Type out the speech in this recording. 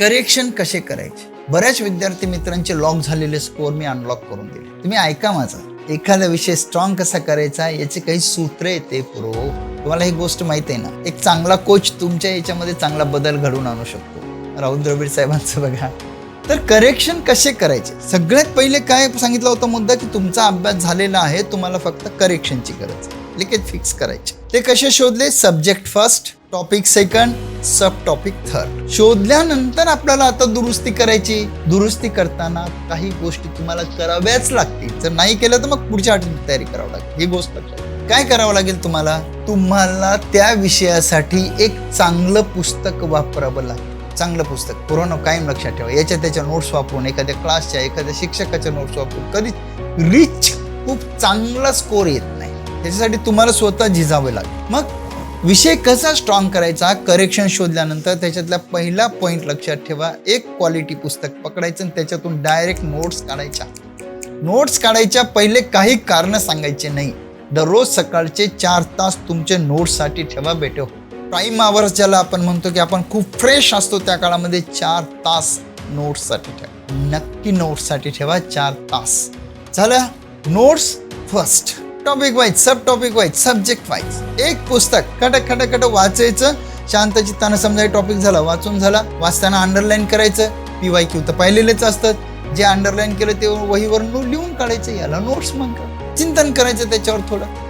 Correction कसे करायचे? बऱ्याच विद्यार्थी मित्रांचे लॉक झालेले स्कोअर मी अनलॉक करून दिले. तुम्ही ऐका माझा. एखादा विषय स्ट्रॉंग कसा करायचा याचे काही सूत्र येते पुरो तुम्हाला ही गोष्ट माहिती आहे ना? एक चांगला कोच तुमच्या याच्यामध्ये चांगला बदल घडवून आणू शकतो. राहुल द्रविड साहेबांचं बघा. तर करेक्शन कसे करायचे? सगळ्यात पहिले काय सांगितलं होतं मुद्दा की तुमचा अभ्यास झालेला आहे तुम्हाला फक्त करेक्शनची गरज लिकेज फिक्स करायचे. ते कसे शोधले? Subject first topic second subtopic third शोधल्यानंतर आपल्याला आता दुरुस्ती करायची. दुरुस्ती करताना काही गोष्टी तुम्हाला कराव्याच लागतील. जर नाही केलं तर मग पुढच्या आठवड्यात तयारी करावं लागेल. ही गोष्ट लक्षात काय करावं लागेल तुम्हाला? तुम्हाला त्या विषयासाठी एक चांगलं पुस्तक वापरावं लागेल. चांगलं पुस्तक. पूर्ण कायम लक्षात ठेवा. याच्या त्याच्या नोट्स वापरून एखाद्या क्लासच्या एखाद्या शिक्षकाच्या नोट्स वापरून कधी रिच खूप चांगला स्कोर येत नाही. त्याच्यासाठी तुम्हाला स्वतः झिजावे लागेल. मग विषय कसा स्ट्रॉंग करायचा करेक्शन शोधल्यानंतर त्याच्यातला पहिला पॉईंट लक्षात ठेवा. एक क्वालिटी पुस्तक पकडायचं आणि त्याच्यातून डायरेक्ट नोट्स काढायच्या. नोट्स काढायच्या पहिले काही कारण सांगायचे नाही. दररोज सकाळचे चार तास तुमचे नोट्ससाठी ठेवा बेटे. प्राईम आवर्स ज्याला आपण म्हणतो की आपण खूप फ्रेश असतो त्या काळामध्ये चार तास नोट्ससाठी ठेवा. नक्की नोट्ससाठी ठेवा चार तास. झालं? Notes first topic wise subtopic wise subject wise एक पुस्तक खटक खटक खटक वाचायचं. शांत चित्तानं समजा टॉपिक झाला वाचून झाला. वाचताना अंडरलाईन करायचं. पी वाय क्यू तर पाहिलेलेच असतात. जे अंडरलाईन केलं ते वहीवर लिहून काढायचं याला नोट्स म्हणतात. चिंतन करायचं त्याच्यावर थोडं.